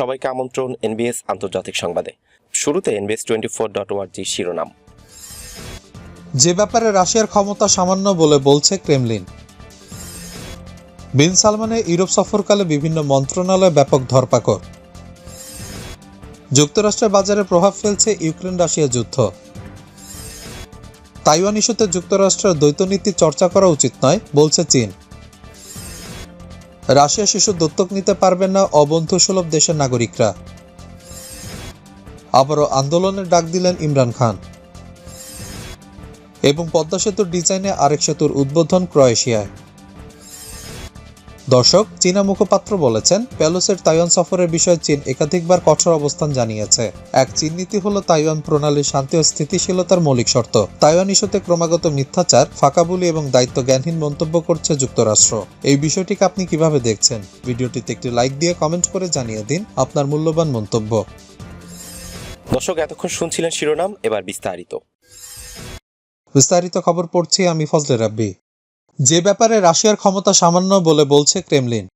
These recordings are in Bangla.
সবাইকে আমন্ত্রণ এনবিএস আন্তর্জাতিক সংবাদে। শুরুতে এনবিএস টোয়েন্টি ফোর ডট ওয়ার্জি শিরোনাম। যে ব্যাপারে রাশিয়ার ক্ষমতা সামান্য বলে বলছে ক্রেমলিন। বিন সালমানের ইউরোপ সফরকালে বিভিন্ন মন্ত্রণালয়ে ব্যাপক ধরপাকড়। যুক্তরাষ্ট্রের বাজারে প্রভাব ফেলছে ইউক্রেন রাশিয়া যুদ্ধ। তাইওয়ান ইস্যুতে যুক্তরাষ্ট্রের দ্বৈতনীতি চর্চা করা উচিত নয়, বলছে চীন। রাশিয়া শিশু দত্তক নিতে পারবেন না অবন্ধুসুলভ দেশের নাগরিকরা। আবারও আন্দোলনের ডাক দিলেন ইমরান খান। এবং পদ্মা সেতুর ডিজাইনে আরেক সেতুর উদ্বোধন ক্রোয়েশিয়ায়। দর্শক চীনা মুখপাত্র বলেছেন প্যালোসের তাইওয়ান সফরের বিষয়ে চীন একাধিকবার কঠোর অবস্থান জানিয়েছে। এক চীন নীতি হল তাইওয়ান প্রণালীর শান্তি ও স্থিতিশীলতার মৌলিক শর্ত। তাইওয়ান ইস্যুতে ক্রমাগত মিথ্যাচার ফাঁকাবুলি এবং দায়িত্ব জ্ঞানহীন মন্তব্য করছে যুক্তরাষ্ট্র। এই বিষয়টিকে আপনি কীভাবে দেখছেন? ভিডিওটিতে একটি লাইক দিয়ে কমেন্ট করে জানিয়ে দিন আপনার মূল্যবান মন্তব্য। দর্শক এতক্ষণ শুনছিলেন শিরোনাম এবার বিস্তারিত। বিস্তারিত খবর পড়ছি আমি ফজলে রাব্বি। যে ব্যাপারে রাশিয়ার ক্ষমতা সামান্য বলে বলছে Kremlin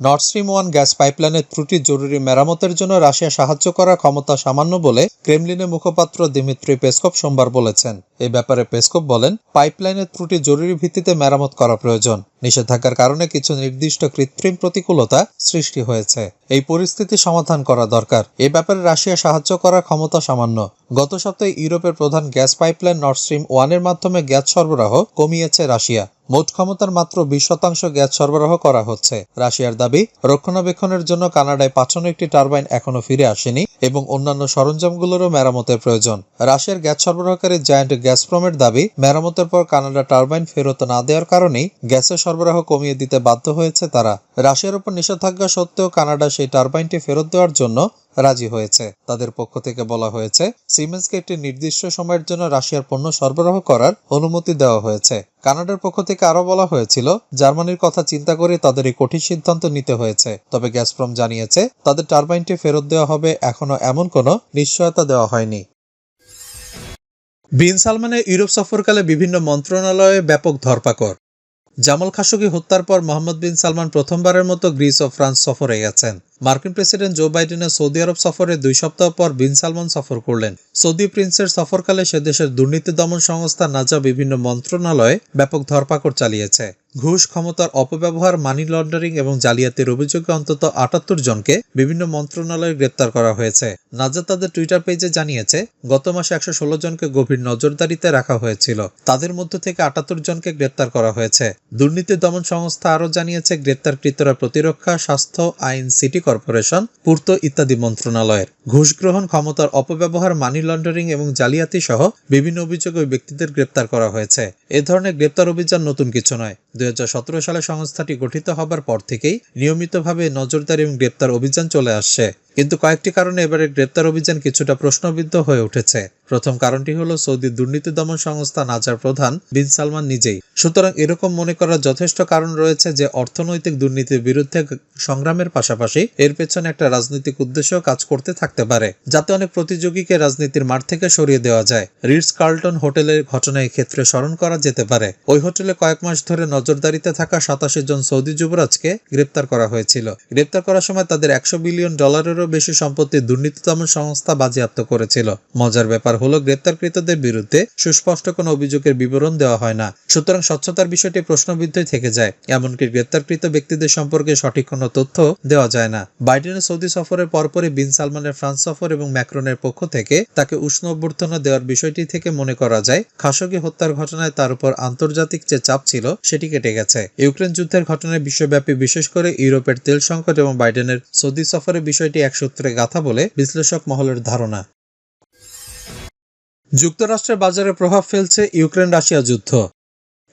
Nord Stream one gas পাইপলাইনের ত্রুটি জরুরি মেরামতের জন্য রাশিয়া সাহায্য করার ক্ষমতা সামান্য বলে ক্রেমলিনের মুখপাত্র দিমিত্রি পেসকপ সোমবার বলেছেন। এ ব্যাপারে পেসকপ বলেন পাইপলাইনের ত্রুটি জরুরি ভিত্তিতে মেরামত করা প্রয়োজন। নিষেধাজ্ঞার কারণে কিছু নির্দিষ্ট কৃত্রিম প্রতিকূলতা সৃষ্টি হয়েছে। এই পরিস্থিতি সমাধান করা দরকার। এ ব্যাপারে রাশিয়া সাহায্য করার ক্ষমতা সামান্য। গত সপ্তাহে ইউরোপের প্রধান গ্যাস পাইপলাইন নর্থ স্ট্রিম ওয়ানের মাধ্যমে গ্যাস সরবরাহ কমিয়েছে রাশিয়া। মোট ক্ষমতার মাত্র বিশ শতাংশ গ্যাস সরবরাহ করা হচ্ছে। রাশিয়ার দাবি, রক্ষণাবেক্ষণের জন্য কানাডায় পাঠানো একটি টারবাইন এখনও ফিরে আসেনি এবং অন্যান্য সরঞ্জামগুলোরও মেরামতের প্রয়োজন। রাশিয়ার গ্যাস সরবরাহকারী জায়ান্ট গ্যাসপ্রমের দাবি, মেরামতের পর কানাডা টারবাইন ফেরত না দেওয়ার কারণেই গ্যাসের সরবরাহ কমিয়ে দিতে বাধ্য হয়েছে তারা। রাশিয়ার উপর নিষেধাজ্ঞা সত্ত্বেও কানাডা সেই টারবাইনটি ফেরত দেওয়ার জন্য রাজি হয়েছে। তাদের পক্ষ থেকে বলা হয়েছে সিমেন্সকে একটি নির্দিষ্ট সময়ের জন্য রাশিয়ার পণ্য সরবরাহ করার অনুমতি দেওয়া হয়েছে। কানাডার পক্ষ থেকে আরও বলা হয়েছিল, জার্মানির কথা চিন্তা করে তাদের এই কঠিন সিদ্ধান্ত নিতে হয়েছে। তবে গ্যাসপ্রম জানিয়েছে, তাদের টারবাইনটি ফেরত দেওয়া হবে এখনও এমন কোনো নিশ্চয়তা দেওয়া হয়নি। বিন সালমানের ইউরোপ সফরকালে বিভিন্ন মন্ত্রণালয়ে ব্যাপক ধরপাকড়। জামাল খাশোগি হত্যার পর মোহাম্মদ বিন সালমান প্রথমবারের মতো গ্রিস ও ফ্রান্স সফরে গেছেন। মার্কিন প্রেসিডেন্ট জো বাইডেনের সৌদি আরব সফরে দুই সপ্তাহ পর বিন সালমান সফর করলেন। সৌদি প্রিন্সের সফরকালে সে দেশের দুর্নীতি দমন সংস্থা নাজা বিভিন্ন মন্ত্রণালয়ে ব্যাপক ধরপাকড় চালিয়েছে। ঘুষ, ক্ষমতার অপব্যবহার মানি লন্ডারিং এবং জালিয়াতির অভিযোগে অন্তত আটাত্তর জনকে বিভিন্ন মন্ত্রণালয়ে গ্রেপ্তার করা হয়েছে। নাজা তাদের টুইটার পেজে জানিয়েছে, গত মাসে একশো ষোলো জনকে গভীর নজরদারিতে রাখা হয়েছিল। তাদের মধ্য থেকে আটাত্তর জনকে গ্রেপ্তার করা হয়েছে। দুর্নীতি দমন সংস্থা আরও জানিয়েছে, গ্রেপ্তারকৃতরা প্রতিরক্ষা, স্বাস্থ্য, আইন সিটি কর্পোরেশন পূর্ত ইত্যাদি মন্ত্রণালয়ের। ঘুষ গ্রহণ, ক্ষমতার অপব্যবহার মানি লন্ডারিং এবং জালিয়াতি সহ বিভিন্ন অভিযোগে ব্যক্তিদের গ্রেপ্তার করা হয়েছে। এ ধরনের গ্রেপ্তার অভিযান নতুন কিছু নয়। দুই হাজার সতেরো সালে সংস্থাটি গঠিত হবার পর থেকেই নিয়মিতভাবে নজরদারি এবং গ্রেপ্তার অভিযান চলে আসছে। কিন্তু কয়েকটি কারণে এবারে গ্রেপ্তার অভিযান কিছুটা প্রশ্নবিদ্ধ হয়ে উঠেছে। প্রথম কারণটি হলো সৌদি দুর্নীতি দমন সংস্থা নাজার প্রধান বিন সালমান নিজেই সুতরাং এরকম মনে করার যথেষ্ট কারণ রয়েছে যে অর্থনৈতিক দুর্নীতির বিরুদ্ধে সংগ্রামের পাশাপাশি এর পেছনে একটা রাজনৈতিক উদ্দেশ্য কাজ করতে থাকতে পারে, যাতে অনেক প্রতিযোগীকে রাজনীতির মাঠ থেকে সরিয়ে দেওয়া যায়। রিটস কার্লটন হোটেলের ঘটনায় ক্ষেত্রে স্মরণ করা যেতে পারে। ওই হোটেলে কয়েক মাস ধরে নজরদারিতে থাকা সাতাশি জন সৌদি যুবরাজকে গ্রেপ্তার করা হয়েছিল। গ্রেপ্তার করার সময় তাদের একশো বিলিয়ন ডলারেরও বেশি সম্পত্তি দুর্নীতি দমন সংস্থা বাজেয়াপ্ত করেছিল। মজার ব্যাপার হলো, গ্রেপ্তারকৃতদের বিরুদ্ধে সুস্পষ্ট কোনো অভিযোগের বিবরণ দেওয়া হয় না। সুতরাং স্বচ্ছতার বিষয়টি প্রশ্নবিদ্ধই থেকে যায়, এমনকি গ্রেপ্তারকৃত ব্যক্তিদের সম্পর্কে সঠিক কোনো তথ্য দেওয়া যায় না। বাইডেনের সৌদি সফরের পরপরই বিন সালমানের ফ্রান্স সফর এবং ম্যাক্রনের পক্ষ থেকে তাকে উষ্ণ অভ্যর্থনা দেওয়ার বিষয়টি থেকে মনে করা যায় খাসগি হত্যার ঘটনায় তার উপর আন্তর্জাতিক যে চাপ ছিল, সেটি কেটে গেছে। ইউক্রেন যুদ্ধের ঘটনায় বিশ্বব্যাপী, বিশেষ করে ইউরোপের তেল সংকট এবং বাইডেনের সৌদি সফরের বিষয়টি এক সূত্রে গাথা বলে বিশ্লেষক মহলের ধারণা। যুক্তরাষ্ট্রের বাজারে প্রভাব ফেলছে ইউক্রেন রাশিয়া যুদ্ধ।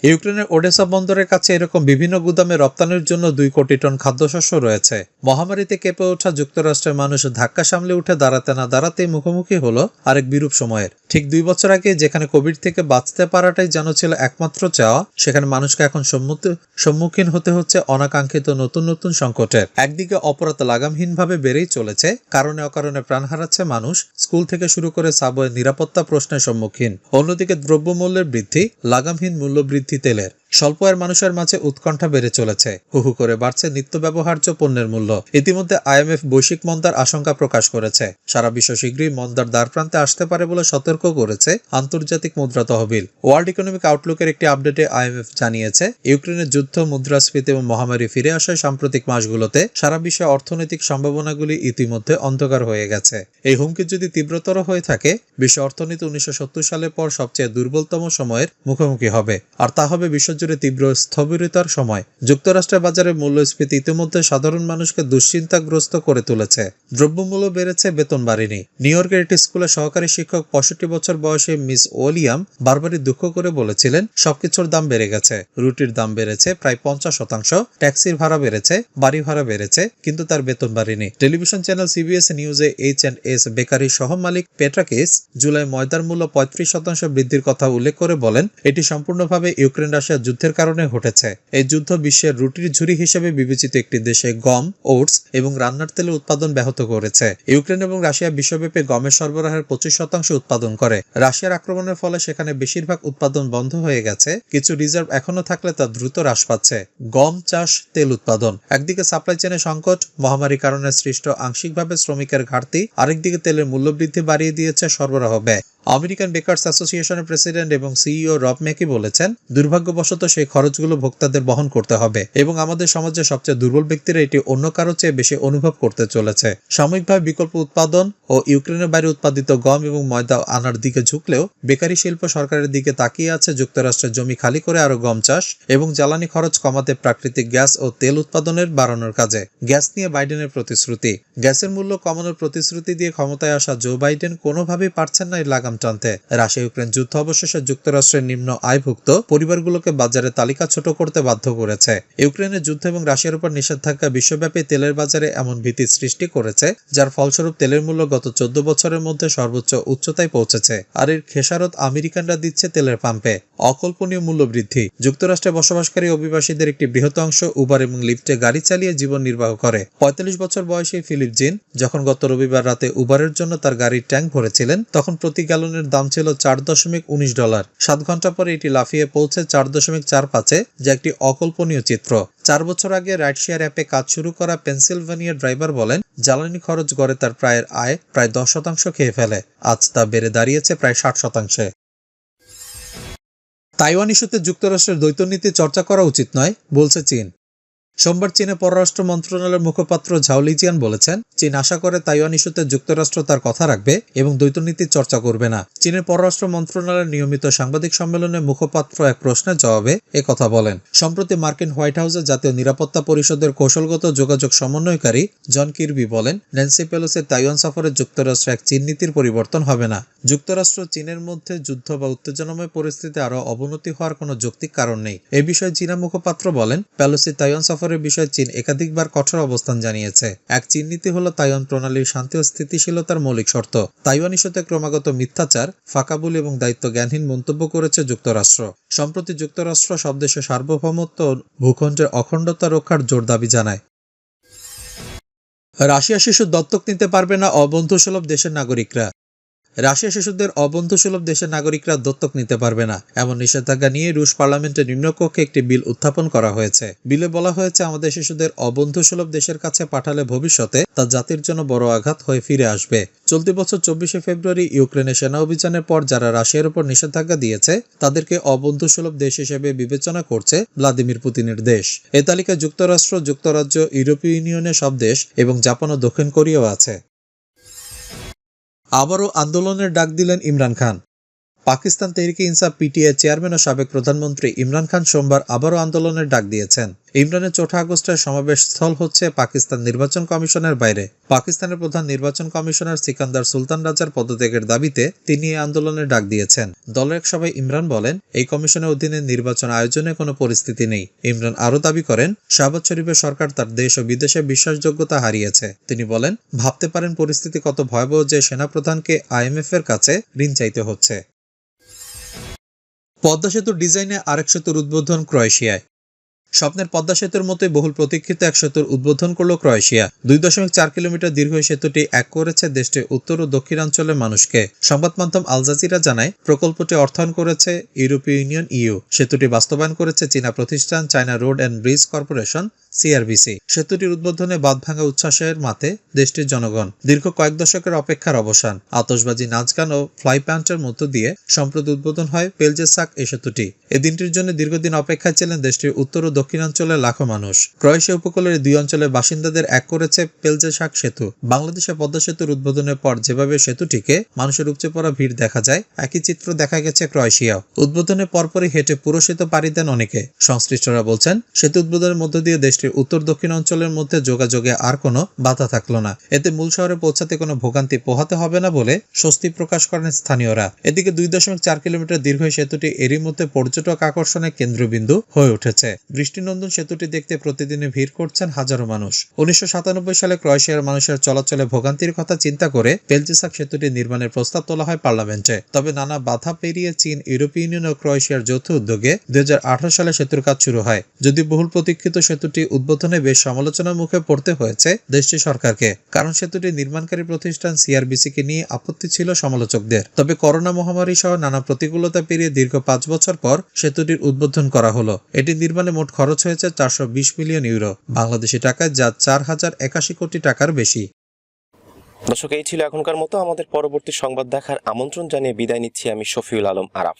ইউক্রেনের ওডেসা বন্দরের কাছে এরকম বিভিন্ন গুদামে রপ্তানির জন্য দুই কোটি টন খাদ্যশস্য রয়েছে। মহামারীতে কেঁপে ওঠা যুক্তরাষ্ট্রের মানুষ ধাক্কা সামলে উঠে দাঁড়াতে না দাঁড়াতেই মুখোমুখি হলো আরেক বিরূপ সময়ের। ঠিক দুই বছর আগে যেখানে কোভিড থেকে বাঁচতে পারাটাই যেন ছিল একমাত্র চাওয়া, সেখানে মানুষকে এখন সম্মুখ- সম্মুখীন হতে হচ্ছে অনাকাঙ্ক্ষিত নতুন নতুন সংকটের। একদিকে অপরাধ লাগামহীনভাবে বেড়েই চলেছে, কারণে অকারণে প্রাণ হারাচ্ছে মানুষ, স্কুল থেকে শুরু করে সাবওয়ে নিরাপত্তা প্রশ্নের সম্মুখীন। অন্যদিকে দ্রব্যমূল্যের বৃদ্ধি, লাগামহীন মূল্য বৃদ্ধি তেলের। স্বল্প আয়ের মানুষের মাঝে উৎকণ্ঠা বেড়ে চলেছে। হুহু করে বাড়ছে নিত্য ব্যবহার্য পণ্যের মূল্য। ইতিমধ্যে আইএমএফ বৈশ্বিক মন্দার আশঙ্কা প্রকাশ করেছে। সারা বিশ্ব শীঘ্রই মন্দার দ্বারপ্রান্তে আসতে পারে বলে সতর্ক করেছে আন্তর্জাতিক মুদ্রা তহবিল। ওয়ার্ল্ড ইকোনমিক আউটলুকের একটি আপডেটে আইএমএফ জানিয়েছে, ইউক্রেনের যুদ্ধ, মুদ্রাস্ফীতি এবং মহামারী ফিরে আসায় সাম্প্রতিক মাসগুলোতে সারা বিশ্বে অর্থনৈতিক সম্ভাবনাগুলি ইতিমধ্যে অন্ধকার হয়ে গেছে। এই হুমকি যদি তীব্রতর হয়ে থাকে, বিশ্ব অর্থনীতি উনিশশো সত্তর সালের পর সবচেয়ে দুর্বলতম সময়ের মুখোমুখি হবে। আর তা হবে বিশ্বজুড়ে তীব্র স্থবিরতার সময় যুক্তরাষ্ট্রের বাজারে মূল্যস্ফীতি ইতিমধ্যে সাধারণ মানুষকে দুশ্চিন্তাগ্রস্ত করে তুলেছে। দ্রব্যমূল্য বেড়েছে বেতন বাড়েনি। নিউ ইয়র্কের একটি স্কুলে সহকারী শিক্ষক পঁয়ষট্টি বছর বয়সে মিস ওলিয়াম বারবারই দুঃখ করে বলেছিলেন, সবকিছুর দাম বেড়ে গেছে। রুটির দাম বেড়েছে প্রায় পঞ্চাশ শতাংশ, ট্যাক্সির ভাড়া বেড়েছে, বাড়ি ভাড়া বেড়েছে, কিন্তু তার বেতন বাড়েনি। টেলিভিশন চ্যানেল সিবিএস নিউজে এইচ অ্যান্ড এস বেকারি সহ মালিক পেট্রাকিস জুলাই ময়দার মূল্য পঁয়ত্রিশ শতাংশ বৃদ্ধির কথা উল্লেখ করে বলেন, এটি সম্পূর্ণভাবে ইউক্রেন রাশিয়া যুদ্ধের কারণে ঘটেছে। এই যুদ্ধ বিশ্বের রুটির ঝুড়ি হিসেবে বিবেচিত একটি দেশে গম, ওটস এবং রান্নার তেলের উৎপাদন ব্যাহত করেছে। ইউক্রেন এবং রাশিয়া বিশ্বব্যাপী গমের সরবরাহের পঁচিশ শতাংশ উৎপাদন করে। রাশিয়ার আক্রমণের ফলে সেখানে বেশিরভাগ উৎপাদন বন্ধ হয়ে গেছে। কিছু রিজার্ভ এখনও থাকলে তা দ্রুত হ্রাস পাচ্ছে। গম, চাষ, তেল উৎপাদন। একদিকে সাপ্লাই চেনে সংকট মহামারীর কারণে সৃষ্ট আংশিকভাবে শ্রমিকের ঘাটতি। আরেকদিকে তেলের মূল্যবৃদ্ধি বাড়িয়ে দিয়েছে সরবরাহ ব্যয়। আমেরিকান বেকার্স অ্যাসোসিয়েশনের প্রেসিডেন্ট এবং সিইও রব মেকি বলেছেন, দুর্ভাগ্যবশত সেই খরচগুলো ভোক্তাদের বহন করতে হবে এবং আমাদের সমাজে সবচেয়ে দুর্বল ব্যক্তিরা এটি অন্য কারও চেয়ে বেশি অনুভব করতে চলেছে। সাময়িকভাবে বিকল্প উৎপাদন ও ইউক্রেনের বাইরে উৎপাদিত গম এবং ময়দা আনার দিকে ঝুঁকলেও বেকারি শিল্প সরকারের দিকে তাকিয়ে আছে যুক্তরাষ্ট্রের জমি খালি করে আরও গম চাষ এবং জ্বালানি খরচ কমাতে প্রাকৃতিক গ্যাস ও তেল উৎপাদনের বাড়ানোর কাজে। গ্যাস নিয়ে বাইডেনের প্রতিশ্রুতি। গ্যাসের মূল্য কমানোর প্রতিশ্রুতি দিয়ে ক্ষমতায় আসা জো বাইডেন কোনোভাবেই পারছেন না এই লাগাম টানতে। রাশিয়া ইউক্রেন যুদ্ধ অবশেষে যুক্তরাষ্ট্রের নিম্ন আয়ভুক্ত পরিবারগুলোকে বাজারে তালিকা ছোট করতে বাধ্য করেছে। ইউক্রেনের যুদ্ধ এবং রাশিয়ার উপর নিষেধাজ্ঞা বিশ্বব্যাপী তেলের বাজারে এমন ভীতি সৃষ্টি করেছে। যার ফলস্বরূপ তেলের মূল্য গত চোদ্দ বছরের মধ্যে সর্বোচ্চ উচ্চতায় পৌঁছেছে। আর এর খেসারত আমেরিকানরা দিচ্ছে তেলের পাম্পে। অকল্পনীয় মূল্য বৃদ্ধি। যুক্তরাষ্ট্রে বসবাসকারী অভিবাসীদের একটি বৃহৎ অংশ উবার এবং লিফটে গাড়ি চালিয়ে জীবন নির্বাহ করে। পঁয়তাল্লিশ বছর বয়সী ফিলিপ জিন যখন গত রবিবার রাতে উবারের জন্য তার গাড়ির ট্যাঙ্ক ভরেছিলেন, তখন প্রতি গ্যালনের দাম ছিল চার দশমিক উনিশ ডলার। সাত ঘণ্টা পরে এটি লাফিয়ে পৌঁছে চার দশমিক চার পাঁচে, যা একটি অকল্পনীয় চিত্র। চার বছর আগে রাইড শেয়ার অ্যাপে কাজ শুরু করা পেনসিলভেনিয়ার ড্রাইভার বলেন, জ্বালানি খরচ গড়ে তার প্রায়ের আয় প্রায় দশ শতাংশ খেয়ে ফেলে। আজ তা বেড়ে দাঁড়িয়েছে প্রায় ষাট শতাংশে। তাইওয়ান ইস্যুতে যুক্তরাষ্ট্রের দ্বৈতনীতি চর্চা করা উচিত নয়, বলছে চীন। সোমবার চীনের পররাষ্ট্র মন্ত্রণালয়ের মুখপাত্র ঝাওলিজিয়ান বলেছেন, চীন আশা করে তাইওয়ান ইস্যুতে যুক্তরাষ্ট্র তার কথা রাখবে এবং দ্বৈতনীতির চর্চা করবে না। চীনের পররাষ্ট্র মন্ত্রণালয়ের নিয়মিত সাংবাদিক সম্মেলনে মুখপাত্র এক প্রশ্নের জবাবে কথা বলেন, সম্প্রতি মার্কিন হোয়াইট হাউসে জাতীয় নিরাপত্তা পরিষদের কৌশলগত যোগাযোগ সমন্বয়কারী জন কিরবি বলেন, ন্যান্সি পেলোসের তাইওয়ান সফরে যুক্তরাষ্ট্র এক চীন নীতির পরিবর্তন হবে না। যুক্তরাষ্ট্র চীনের মধ্যে যুদ্ধ বা উত্তেজনাময় পরিস্থিতি আরও অবনতি হওয়ার কোনো যৌক্তিক কারণ নেই। এ বিষয়ে চীনা মুখপাত্র বলেন পেলোসি তাইওয়ান সফরের বিষয়ে চীন একাধিকবার কঠোর অবস্থান জানিয়েছে। এক চীন নীতি হল তাইওয়ান প্রণালীর শান্তি ও স্থিতিশীলতার মৌলিক শর্ত। তাইওয়ান ইস্যুতে ক্রমাগত মিথ্যাচার, ফাঁকাবুল এবং দায়িত্ব জ্ঞানহীন মন্তব্য করেছে যুক্তরাষ্ট্র। সম্প্রতি যুক্তরাষ্ট্র সব দেশের সার্বভৌমত্ব ভূখণ্ডের অখণ্ডতা রক্ষার জোর দাবি জানায়। রাশিয়া শিশু দত্তক নিতে পারবে না অবন্ধুসুলভ দেশের নাগরিকরা। রাশিয়া শিশুদের অবন্ধুসুলভ দেশের নাগরিকরা দত্তক নিতে পারবে না। এমন নিষেধাজ্ঞা নিয়ে রুশ পার্লামেন্টের নিম্নকক্ষে একটি বিল উত্থাপন করা হয়েছে। বিলে বলা হয়েছে, আমাদের শিশুদের অবন্ধুসুলভ দেশের কাছে পাঠালে ভবিষ্যতে তা জাতির জন্য বড় আঘাত হয়ে ফিরে আসবে। চলতি বছর চব্বিশে ফেব্রুয়ারি ইউক্রেনের সেনা অভিযানের পর যারা রাশিয়ার উপর নিষেধাজ্ঞা দিয়েছে, তাদেরকে অবন্ধুসুলভ দেশ হিসেবে বিবেচনা করছে ভ্লাদিমির পুতিনের দেশ। এ তালিকায় যুক্তরাষ্ট্র, যুক্তরাজ্য, ইউরোপীয় ইউনিয়নের সব দেশ এবং জাপান ও দক্ষিণ কোরিয়াও আছে। আবারও আন্দোলনের ডাক দিলেন ইমরান খান। পাকিস্তান তেহরিকে ইনসাফ পিটিএ চেয়ারম্যান ও সাবেক প্রধানমন্ত্রী ইমরান খান সোমবার আবারও আন্দোলনের ডাক দিয়েছেন। ইমরানের চৌঠা আগস্টের সমাবেশ স্থল হচ্ছে পাকিস্তান নির্বাচন কমিশনের বাইরে। পাকিস্তানের প্রধান নির্বাচন কমিশনার সিকান্দার সুলতান রাজার পদত্যাগের দাবিতে তিনি এই আন্দোলনের ডাক দিয়েছেন। দলের এক সভায় ইমরান বলেন, এই কমিশনের অধীনে নির্বাচন আয়োজনে কোনো পরিস্থিতি নেই। ইমরান আরও দাবি করেন, শাহবাজ শরীফের সরকার তার দেশ ও বিদেশে বিশ্বাসযোগ্যতা হারিয়েছে। তিনি বলেন, ভাবতে পারেন পরিস্থিতি কত ভয়াবহ যে সেনাপ্রধানকে আইএমএফ এর কাছে ঋণ চাইতে হচ্ছে। পদ্মা সেতুর ডিজাইনে আরেক সেতুর উদ্বোধন ক্রোয়েশিয়ায়। স্বপ্নের পদ্মা সেতুর মতোই বহুল প্রতীক্ষিত এক সেতুর উদ্বোধন করল ক্রোয়েশিয়া। দুই দশমিক চার কিলোমিটার দীর্ঘ সেতুটি এক করেছে দেশটির উত্তর ও দক্ষিণাঞ্চলের মানুষকে। সংবাদ মাধ্যম আল জাজিরা জানায়, প্রকল্পটি অর্থায়ন করেছে ইউরোপীয় ইউনিয়ন ইউ। সেতুটি বাস্তবায়ন করেছে চীনা প্রতিষ্ঠান China Road and Bridge Corporation, CRBC. সেতুটির উদ্বোধনে বাদ ভাঙা উচ্ছ্বাসের মাতে দেশটির জনগণ। দীর্ঘ কয়েক দশকের অপেক্ষার অবসান। আতশবাজি নাচ গান ও ফ্লাই প্যান্টের মধ্য দিয়ে সম্প্রতি উদ্বোধন হয় পেলজেসাক এই সেতুটি। এ দিনটির জন্য দীর্ঘদিন অপেক্ষায় ছিলেন দেশটির উত্তর ও দক্ষিণাঞ্চলের লাখো মানুষ। ক্রোয়েশিয়া উপকূলের দুই অঞ্চলের বাসিন্দাদের এক করেছে পেলজেসাক সেতু। বাংলাদেশে পদ্মা সেতুর উদ্বোধনের পর যেভাবে সেতুটিকে মানুষের উপচে পড়া ভিড় দেখা যায়, একই চিত্র দেখা গেছে ক্রোয়েশিয়াও। উদ্বোধনের পরপরই হেঁটে পুরো সেতু পাড়ি দেন অনেকে। সংশ্লিষ্টরা বলছেন, সেতু উদ্বোধনের মধ্য দিয়ে দেশটির উত্তর দক্ষিণ অঞ্চলের মধ্যে যোগাযোগে আর কোনো বাধা থাকল না। এতে মূল শহরে পৌঁছাতে কোনো ভোগান্তি পোহাতে হবে না বলে স্বস্তি প্রকাশ করেন স্থানীয়রা। এদিকে দুই দশমিক চার কিলোমিটার দীর্ঘ সেতুটি এরই মধ্যে পর্যটক আকর্ষণের কেন্দ্রবিন্দু হয়ে উঠেছে। বৃষ্টিনন্দন সেতুটি দেখতে প্রতিদিনে ভিড় করছেন হাজারো মানুষ। উনিশশো সাতানব্বই সালে ক্রোয়েশিয়ার মানুষের চলাচলে ভোগান্তির কথা চিন্তা করে পেলজিসাক সেতুটি নির্মাণের প্রস্তাব তোলা হয় পার্লামেন্টে। তবে নানা বাধা পেরিয়ে চীন, ইউরোপীয় ইউনিয়ন ও ক্রোয়েশিয়ার যৌথ উদ্যোগে দুই সালে সেতুর কাজ শুরু হয়। যদি বহুল প্রতীক্ষিত সেতুটি উদ্বোধনে বেশ সমালোচনার মুখে পড়তে হয়েছে দেশটির সরকারকে, কারণ সেতুটি নির্মাণকারী প্রতিষ্ঠান সিআরবিসি কে নিয়ে আপত্তি ছিল সমালোচকদের। তবে করোনা মহামারী সহ নানা প্রতিকূলতা পেরিয়ে দীর্ঘ পাঁচ বছর পর সেতুটির উদ্বোধন করা হলো। এটি নির্মাণে মোট খরচ হয়েছে চারশো বিশ মিলিয়ন ইউরো। বাংলাদেশি টাকায় যা চার হাজার একাশি কোটি টাকার বেশি। দর্শক, এই ছিল এখনকার মতো। আমাদের পরবর্তী সংবাদ দেখার আমন্ত্রণ জানিয়ে বিদায় নিচ্ছি আমি শফিউল আলম আরাফ।